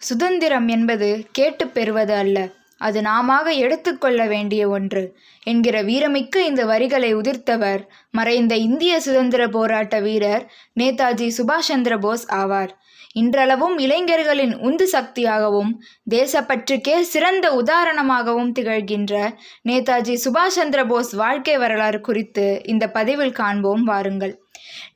சுதந்திரம் என்பது கேட்டுப் பெறுவது அல்ல. அது நாமாக எடுத்துக்கொள்ள வேண்டிய ஒன்று. என்கிற வீரமிக்க இந்த வரிகளை உதிர்த்தவர் மறைந்த இந்திய சுதந்திர போராட்ட வீரர் நேதாஜி சுபாஷ் சந்திர போஸ் ஆவார். இன்றளவும் இளைஞர்களின் உந்து சக்தியாகவும் தேசப்பற்றுக்கே சிறந்த உதாரணமாகவும் திகழ்கின்ற நேதாஜி சுபாஷ் சந்திர போஸ் வாழ்க்கை வரலாறு குறித்து இந்த பதிவில் காண்போம் வாருங்கள்.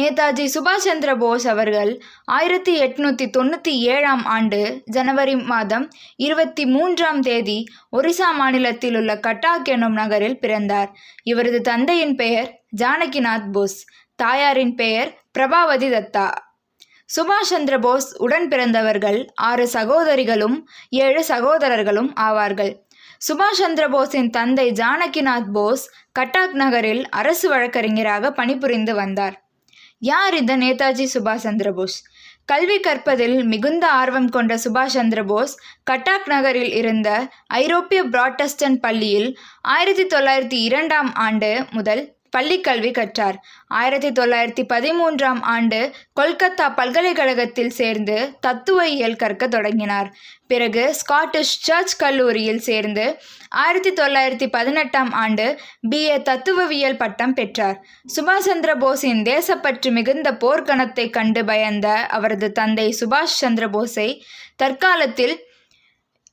நேதாஜி சுபாஷ் சந்திர போஸ் அவர்கள் ஆயிரத்தி எட்நூத்தி தொண்ணூற்றி ஏழாம் ஆண்டு ஜனவரி மாதம் இருபத்தி மூன்றாம் தேதி ஒரிசா மாநிலத்தில் உள்ள கட்டாக் எனும் நகரில் பிறந்தார். இவரது தந்தையின் பெயர் ஜானகிநாத் போஸ் தாயாரின் பெயர் பிரபாவதி தத்தா. சுபாஷ் சந்திரபோஸ் உடன் பிறந்தவர்கள் ஆறு சகோதரிகளும் ஏழு சகோதரர்களும் ஆவார்கள். சுபாஷ் சந்திரபோஸின் தந்தை ஜானகிநாத் போஸ் கட்டாக் நகரில் அரசு வழக்கறிஞராக பணிபுரிந்து வந்தார். யார் இந்த நேதாஜி சுபாஷ் சந்திரபோஸ் கல்வி கற்பதில் மிகுந்த ஆர்வம் கொண்ட சுபாஷ் சந்திரபோஸ் கட்டாக் நகரில் இருந்த ஐரோப்பிய பிராட்டஸ்டன் பள்ளியில் ஆயிரத்தி தொள்ளாயிரத்தி இரண்டாம் ஆண்டு முதல் பள்ளிக்கல்வி கற்றார். ஆயிரத்தி தொள்ளாயிரத்தி பதிமூன்றாம் ஆண்டு கொல்கத்தா பல்கலைக்கழகத்தில் சேர்ந்து தத்துவயியல் கற்க தொடங்கினார். பிறகு ஸ்காட்டிஷ் சர்ச் கல்லூரியில் சேர்ந்து ஆயிரத்தி தொள்ளாயிரத்தி பதினெட்டாம் ஆண்டு பிஏ தத்துவவியல் பட்டம் பெற்றார். சுபாஷ் சந்திர போஸின் தேசப்பற்று மிகுந்த போர்க்கணத்தை கண்டு பயந்த அவரது தந்தை சுபாஷ் சந்திர போஸை தற்காலத்தில்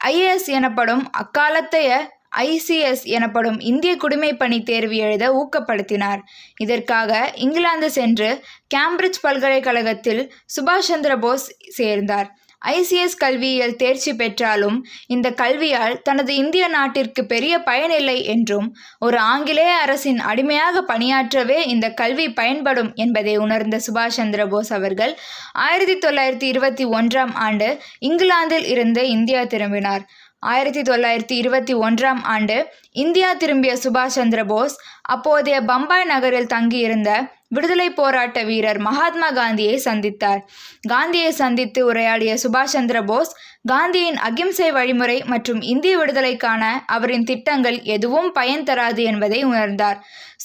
ஐஏஎஸ் எனப்படும் அக்காலத்தைய ஐசிஎஸ் எனப்படும் இந்திய குடிமைப்பணி தேர்வு எழுத ஊக்கப்படுத்தினார். இதற்காக இங்கிலாந்து சென்று கேம்பிரிட்ஜ் பல்கலைக்கழகத்தில் சுபாஷ் சந்திர போஸ் சேர்ந்தார். ஐசிஎஸ் கல்வியில் தேர்ச்சி பெற்றாலும் இந்த கல்வியால் தனது இந்திய நாட்டிற்கு பெரிய பயனில்லை என்றும் ஒரு ஆங்கிலேய அரசின் அடிமையாக பணியாற்றவே இந்த கல்வி பயன்படும் என்பதை உணர்ந்த சுபாஷ் சந்திர போஸ் அவர்கள் ஆயிரத்தி தொள்ளாயிரத்தி இருபத்தி ஒன்றாம் ஆண்டு இங்கிலாந்தில் இருந்து இந்தியா திரும்பினார். ஆயிரத்தி தொள்ளாயிரத்தி இருபத்தி ஒன்றாம் ஆண்டு இந்தியா திரும்பிய சுபாஷ் சந்திர போஸ் அப்போதைய பம்பாய் நகரில் தங்கியிருந்த விடுதலை போராட்ட வீரர் மகாத்மா காந்தியை சந்தித்தார். காந்தியை சந்தித்து உரையாடிய சுபாஷ் சந்திர போஸ் காந்தியின் அகிம்சை வழிமுறை மற்றும் இந்திய விடுதலைக்கான அவரின் திட்டங்கள் எதுவும் பயன் தராது என்பதை உணர்ந்தார்.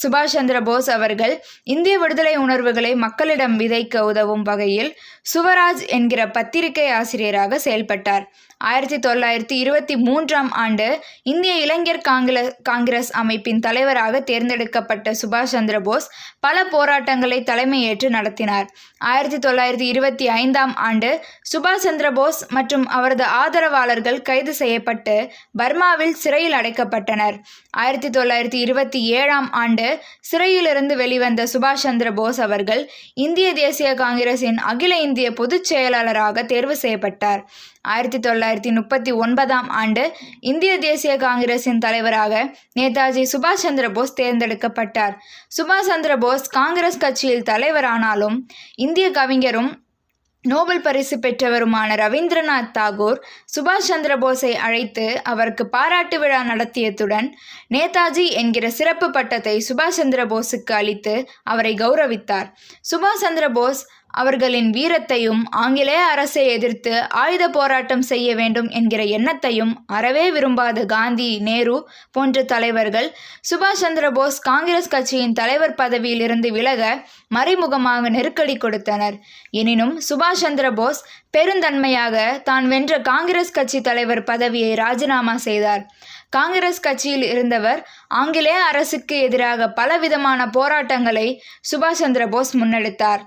சுபாஷ் சந்திர போஸ் அவர்கள் இந்திய விடுதலை உணர்வுகளை மக்களிடம் விதைக்க உதவும் வகையில் சுவராஜ் என்கிற பத்திரிகை ஆசிரியராக செயல்பட்டார். ஆயிரத்தி தொள்ளாயிரத்தி இருபத்தி மூன்றாம் ஆண்டு இந்திய இளைஞர் காங்கிரஸ் காங்கிரஸ் அமைப்பின் தலைவராக தேர்ந்தெடுக்கப்பட்ட சுபாஷ் சந்திர போஸ் பல போராட்டங்களை தலைமையேற்று நடத்தினார். ஆயிரத்தி தொள்ளாயிரத்தி இருபத்தி ஐந்தாம் ஆண்டு சுபாஷ் சந்திர போஸ் மற்றும் அவரது ஆதரவாளர்கள் கைது செய்யப்பட்டு பர்மாவில் சிறையில் அடைக்கப்பட்டனர். ஆயிரத்தி தொள்ளாயிரத்தி இருபத்தி ஏழாம் ஆண்டு சிறையிலிருந்து வெளிவந்த சுபாஷ் சந்திர போஸ் அவர்கள் இந்திய தேசிய காங்கிரசின் அகில இந்திய பொதுச் செயலாளராக தேர்வு செய்யப்பட்டார். ஆயிரத்தி தொள்ளாயிரத்தி முப்பத்தி ஒன்பதாம் ஆண்டு இந்திய தேசிய காங்கிரசின் தலைவராக நேதாஜி சுபாஷ் சந்திர போஸ் தேர்ந்தெடுக்கப்பட்டார். சுபாஷ் சந்திர போஸ் காங்கிரஸ் கட்சியில் தலைவரானாலும் இந்திய கவிஞரும் நோபல் பரிசு பெற்றவருமான ரவீந்திரநாத் தாகூர் சுபாஷ் சந்திர போஸை அழைத்து அவருக்கு பாராட்டு விழா நடத்தியதுடன் நேதாஜி என்கிற சிறப்பு பட்டத்தை சுபாஷ் சந்திர போஸுக்கு அளித்து அவரை கௌரவித்தார். சுபாஷ் சந்திர போஸ் அவர்களின் வீரத்தையும் ஆங்கிலேய அரசை எதிர்த்து ஆயுத போராட்டம் செய்ய வேண்டும் என்கிற எண்ணத்தையும் அறவே விரும்பாத காந்தி நேரு போன்ற தலைவர்கள் சுபாஷ் சந்திர போஸ் காங்கிரஸ் கட்சியின் தலைவர் பதவியிலிருந்து விலக மறைமுகமாக நெருக்கடி கொடுத்தனர். எனினும் சுபாஷ் சந்திர போஸ் பெருந்தன்மையாக தான் வென்ற காங்கிரஸ் கட்சி தலைவர் பதவியை ராஜினாமா செய்தார். காங்கிரஸ் கட்சியில் இருந்தவர் ஆங்கிலேய அரசுக்கு எதிராக பலவிதமான போராட்டங்களை சுபாஷ் சந்திர போஸ் முன்னெடுத்தார்.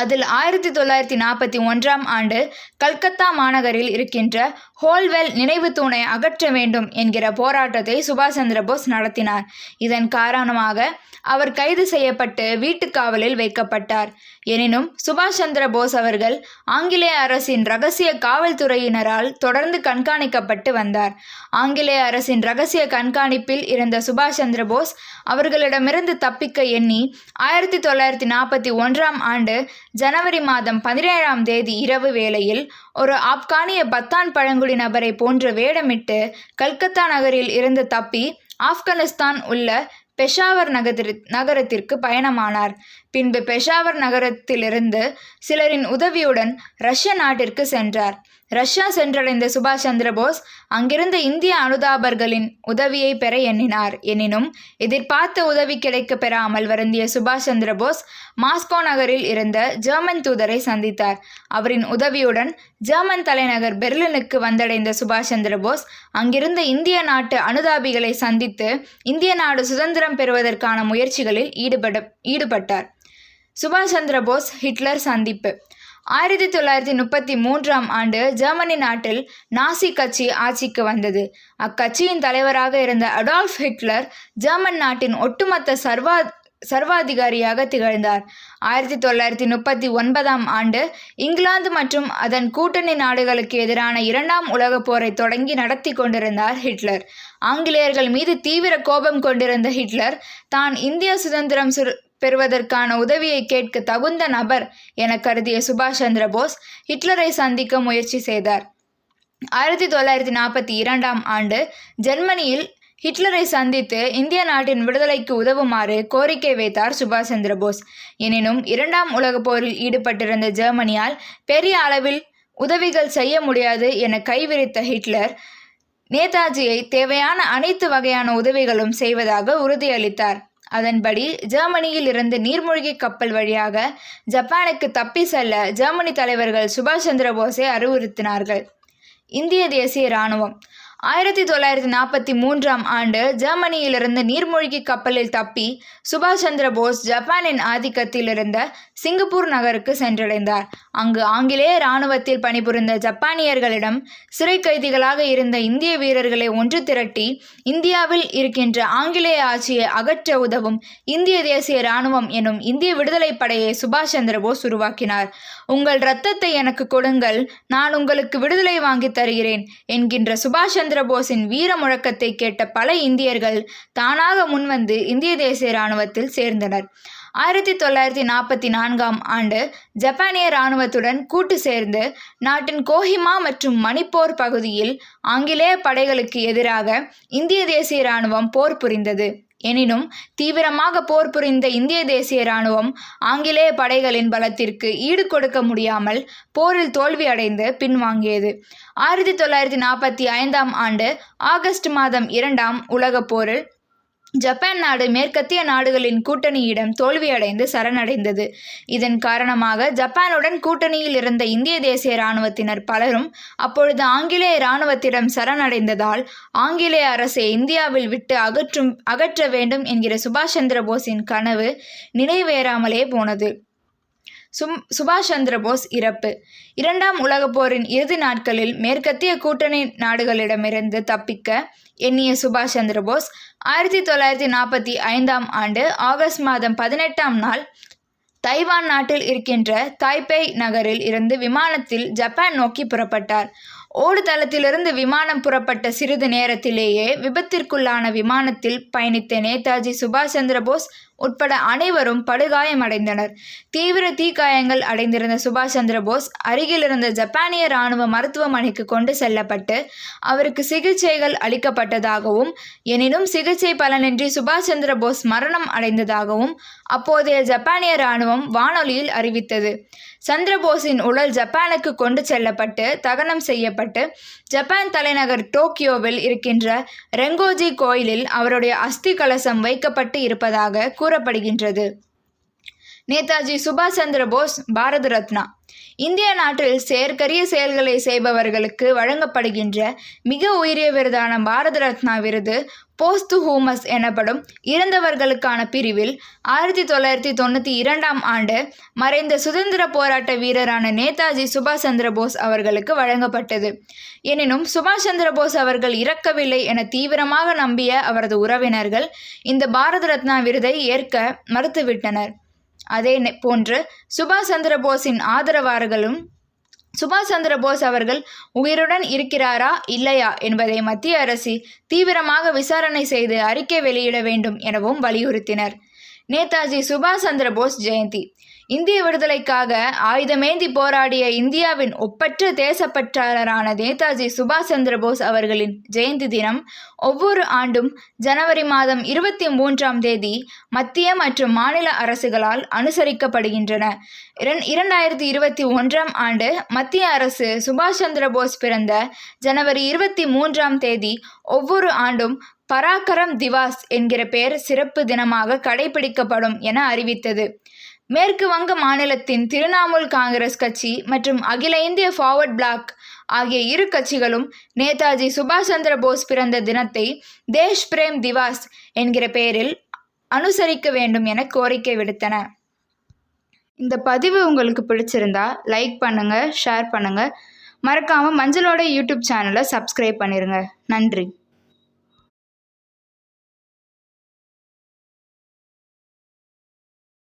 அதில் ஆயிரத்தி தொள்ளாயிரத்தி நாற்பத்தி ஒன்றாம் ஆண்டு கல்கத்தா மாநகரில் இருக்கின்ற ஹோல்வெல் நினைவு தூணை அகற்ற வேண்டும் என்கிற போராட்டத்தை சுபாஷ் சந்திர போஸ் நடத்தினார். இதன் காரணமாக அவர் கைது செய்யப்பட்டு வீட்டுக்காவலில் வைக்கப்பட்டார். எனினும் சுபாஷ் சந்திர போஸ் அவர்கள் ஆங்கிலேய அரசின் ரகசிய காவல்துறையினரால் தொடர்ந்து கண்காணிக்கப்பட்டு வந்தார். ஆங்கிலேய அரசின் ரகசிய கண்காணிப்பில் இருந்த சுபாஷ் சந்திர போஸ் அவர்களிடமிருந்து தப்பிக்க எண்ணி ஆயிரத்தி தொள்ளாயிரத்தி நாற்பத்தி ஒன்றாம் ஆண்டு ஜனவரி மாதம் பதினேழாம் தேதி இரவு வேளையில் ஒரு ஆப்கானிய பத்தான் பழங்குடி நபரை போன்று வேடமிட்டு கல்கத்தா நகரில் இருந்து தப்பி ஆப்கானிஸ்தான் உள்ள பெஷாவர் நகர நகரத்திற்கு பயணமானார். பின்பு பெஷாவர் நகரத்திலிருந்து சிலரின் உதவியுடன் ரஷ்ய நாட்டிற்கு சென்றார். ரஷ்யா சென்றடைந்த சுபாஷ் சந்திரபோஸ் அங்கிருந்த இந்திய அனுதாபர்களின் உதவியை பெற எண்ணினார். எனினும் எதிர்பார்த்த உதவி கிடைக்க பெறாமல் வருந்திய சுபாஷ் சந்திரபோஸ் மாஸ்கோ நகரில் இருந்த ஜெர்மன் தூதரை சந்தித்தார். அவரின் உதவியுடன் ஜெர்மன் தலைநகர் பெர்லினுக்கு வந்தடைந்த சுபாஷ் சந்திரபோஸ் அங்கிருந்த இந்திய நாட்டு அனுதாபிகளை சந்தித்து இந்திய நாடு சுதந்திரம் பெறுவதற்கான முயற்சிகளில் ஈடுபட ஈடுபட்டார். சுபாஷ் சந்திரபோஸ் ஹிட்லர் சந்திப்பு. ஆயிரத்தி தொள்ளாயிரத்தி முப்பத்தி மூன்றாம் ஆண்டு ஜெர்மனி நாட்டில் நாசி கட்சி ஆட்சிக்கு வந்தது. அக்கட்சியின் தலைவராக இருந்த அடால்ஃப் ஹிட்லர் ஜெர்மன் நாட்டின் ஒட்டுமொத்த சர்வா சர்வாதிகாரியாக திகழ்ந்தார். ஆயிரத்தி தொள்ளாயிரத்தி முப்பத்தி ஒன்பதாம் ஆண்டு இங்கிலாந்து மற்றும் அதன் கூட்டணி நாடுகளுக்கு எதிரான இரண்டாம் உலகப் போரை தொடங்கி நடத்தி கொண்டிருந்தார் ஹிட்லர். ஆங்கிலேயர்கள் மீது தீவிர கோபம் கொண்டிருந்த ஹிட்லர் தான் இந்திய சுதந்திரம் சுரு பெறுவதற்கான உதவியை கேட்க தகுந்த நபர் என கருதிய சுபாஷ் சந்திர போஸ் ஹிட்லரை சந்திக்க முயற்சி செய்தார். ஆயிரத்தி தொள்ளாயிரத்தி நாற்பத்தி இரண்டாம் ஆண்டு ஜெர்மனியில் ஹிட்லரை சந்தித்து இந்திய நாட்டின் விடுதலைக்கு உதவுமாறு கோரிக்கை வைத்தார் சுபாஷ் சந்திர போஸ். எனினும் இரண்டாம் உலகப் போரில் ஈடுபட்டிருந்த ஜெர்மனியால் பெரிய அளவில் உதவிகள் செய்ய முடியாது என கைவிரித்த ஹிட்லர் நேதாஜியை தேவையான அனைத்து வகையான உதவிகளும் செய்வதாக உறுதியளித்தார். அதன்படி ஜெர்மனியில் இருந்து நீர்மூழ்கி கப்பல் வழியாக ஜப்பானுக்கு தப்பி செல்ல ஜெர்மனி தலைவர்கள் சுபாஷ் சந்திர போஸை அறிவுறுத்தினார்கள். இந்திய தேசிய இராணுவம் ஆயிரத்தி தொள்ளாயிரத்தி நாற்பத்தி மூன்றாம் ஆண்டு ஜெர்மனியிலிருந்து நீர்மூழ்கி கப்பலில் தப்பி சுபாஷ் சந்திர போஸ் ஜப்பானின் ஆதிக்கத்தில் இருந்த சிங்கப்பூர் நகருக்கு சென்றடைந்தார். அங்கு ஆங்கிலேய இராணுவத்தில் பணிபுரிந்த ஜப்பானியர்களிடம் சிறை கைதிகளாக இருந்த இந்திய வீரர்களை ஒன்று திரட்டி இந்தியாவில் இருக்கின்ற ஆங்கிலேய ஆட்சியை அகற்ற உதவும் இந்திய தேசிய இராணுவம் எனும் இந்திய விடுதலைப் படையை சுபாஷ் சந்திர போஸ் உருவாக்கினார். உங்கள் இரத்தத்தை எனக்கு கொடுங்கள் நான் உங்களுக்கு விடுதலை வாங்கி தருகிறேன் என்கின்ற சுபாஷ் சந்திர போஸின் வீர முழக்கத்தை கேட்ட பல இந்தியர்கள் தானாக முன்வந்து இந்திய தேசிய இராணுவத்தில் சேர்ந்தனர். ஆயிரத்தி தொள்ளாயிரத்தி நாற்பத்தி நான்காம் ஆண்டு ஜப்பானிய இராணுவத்துடன் கூட்டு சேர்ந்து நாட்டின் கோஹிமா மற்றும் மணிப்போர் பகுதியில் ஆங்கிலேய படைகளுக்கு எதிராக இந்திய தேசிய இராணுவம் போர் புரிந்தது. எனினும் தீவிரமாக போர் புரிந்த இந்திய தேசிய இராணுவம் ஆங்கிலேய படைகளின் பலத்திற்கு ஈடு கொடுக்க முடியாமல் போரில் தோல்வியடைந்து பின்வாங்கியது. ஆயிரத்தி தொள்ளாயிரத்தி நாற்பத்தி ஐந்தாம் ஆண்டு ஆகஸ்ட் மாதம் இரண்டாம் உலகப் போரில் ஜப்பான் நாடு மேற்கத்திய நாடுகளின் கூட்டணியிடம் தோல்வியடைந்து சரணடைந்தது. இதன் காரணமாக ஜப்பானுடன் கூட்டணியில் இருந்த இந்திய தேசிய இராணுவத்தினர் பலரும் அப்பொழுது ஆங்கிலேய இராணுவத்திடம் சரணடைந்ததால் ஆங்கிலேய அரசை இந்தியாவில் விட்டு அகற்றும் அகற்ற வேண்டும் என்கிற சுபாஷ் சந்திர போஸின் கனவு நிறைவேறாமலே போனது. சும் சுபாஷ் சந்திர போஸ் இறப்பு. இரண்டாம் உலகப் போரின் இறுதி நாட்களில் மேற்கத்திய கூட்டணி நாடுகளிடமிருந்து தப்பிக்க எண்ணிய சுபாஷ் சந்திர போஸ் ஆயிரத்தி தொள்ளாயிரத்தி நாற்பத்தி ஐந்தாம் ஆண்டு ஆகஸ்ட் மாதம் பதினெட்டாம் நாள் தைவான் நாட்டில் இருக்கின்ற தாய்பேய் நகரில் இருந்து விமானத்தில் ஜப்பான் நோக்கி புறப்பட்டார். ஓடுதளத்திலிருந்து விமானம் புறப்பட்ட சிறிது நேரத்திலேயே விபத்திற்குள்ளான விமானத்தில் பயணித்த நேதாஜி சுபாஷ் சந்திர போஸ் உட்பட அனைவரும் படுகாயமடைந்தனர். தீவிர தீக்காயங்கள் அடைந்திருந்த சுபாஷ் சந்திர போஸ் ஜப்பானிய இராணுவ மருத்துவமனைக்கு கொண்டு செல்லப்பட்டு அவருக்கு சிகிச்சைகள் அளிக்கப்பட்டதாகவும் எனினும் சிகிச்சை பலனின்றி சுபாஷ் சந்திர போஸ் மரணம் அடைந்ததாகவும் அப்போதைய ஜப்பானிய இராணுவம் வானொலியில் அறிவித்தது. சந்திரபோஸின் உடல் ஜப்பானுக்கு கொண்டு செல்லப்பட்டு தகனம் செய்யப்பட்டு ஜப்பான் தலைநகர் டோக்கியோவில் இருக்கின்ற ரெங்கோஜி கோயிலில் அவருடைய அஸ்தி கலசம் வைக்கப்பட்டு இருப்பதாக கூறப்படுகின்றது. நேதாஜி சுபாஷ் சந்திர போஸ் பாரத ரத்னா. இந்திய நாட்டில் செயற்கரிய செயல்களை செய்பவர்களுக்கு வழங்கப்படுகின்ற மிக உயரிய விருதான பாரத ரத்னா விருது போஸ்து ஹூமஸ் எனப்படும் இறந்தவர்களுக்கான பிரிவில் ஆயிரத்தி தொள்ளாயிரத்தி தொண்ணூற்றி இரண்டாம் ஆண்டு மறைந்த சுதந்திர போராட்ட வீரரான நேதாஜி சுபாஷ் சந்திர போஸ் அவர்களுக்கு வழங்கப்பட்டது. எனினும் சுபாஷ் சந்திர போஸ் அவர்கள் இறக்கவில்லை என தீவிரமாக நம்பிய அவரது உறவினர்கள் இந்த பாரத ரத்னா விருதை ஏற்க மறுத்துவிட்டனர். அதே போன்று சுபாஷ் சந்திர போஸின் ஆதரவாளர்களும் சுபாஷ் சந்திர போஸ் அவர்கள் உயிருடன் இருக்கிறாரா இல்லையா என்பதை மத்திய அரசு தீவிரமாக விசாரணை செய்து அறிக்கை வெளியிட வேண்டும் எனவும் வலியுறுத்தினர். நேதாஜி சுபாஷ் சந்திர போஸ் ஜெயந்தி இந்திய விடுதலைக்காக ஆயுதமேந்தி போராடிய இந்தியாவின் ஒப்பற்ற தேசப்பற்றாளரான நேதாஜி சுபாஷ் சந்திர போஸ் அவர்களின் ஜெயந்தி தினம் ஒவ்வொரு ஆண்டும் ஜனவரி மாதம் இருபத்தி மூன்றாம் தேதி மத்திய மற்றும் மாநில அரசுகளால் அனுசரிக்கப்படுகின்றன. இரண் இரண்டாயிரத்தி இருபத்தி ஒன்றாம் ஆண்டு மத்திய அரசு சுபாஷ் சந்திர போஸ் பிறந்த ஜனவரி இருபத்தி மூன்றாம் தேதி ஒவ்வொரு ஆண்டும் பராக்கரம் திவாஸ் என்கிற பெயர் சிறப்பு தினமாக கடைபிடிக்கப்படும் என அறிவித்தது. மேற்கு வங்க மாநிலத்தின் திரிணாமுல் காங்கிரஸ் கட்சி மற்றும் அகில இந்திய ஃபார்வர்ட் பிளாக் ஆகிய இரு கட்சிகளும் நேதாஜி சுபாஷ் சந்திர போஸ் பிறந்த தினத்தை தேஷ் பிரேம் திவாஸ் என்கிற பெயரில் அனுசரிக்க வேண்டும் என கோரிக்கை விடுத்தன. இந்த பதிவு உங்களுக்கு பிடிச்சிருந்தா லைக் பண்ணுங்கள் ஷேர் பண்ணுங்கள் மறக்காமல் மஞ்சளோட யூடியூப் சேனலை சப்ஸ்கிரைப் பண்ணிடுங்க நன்றி.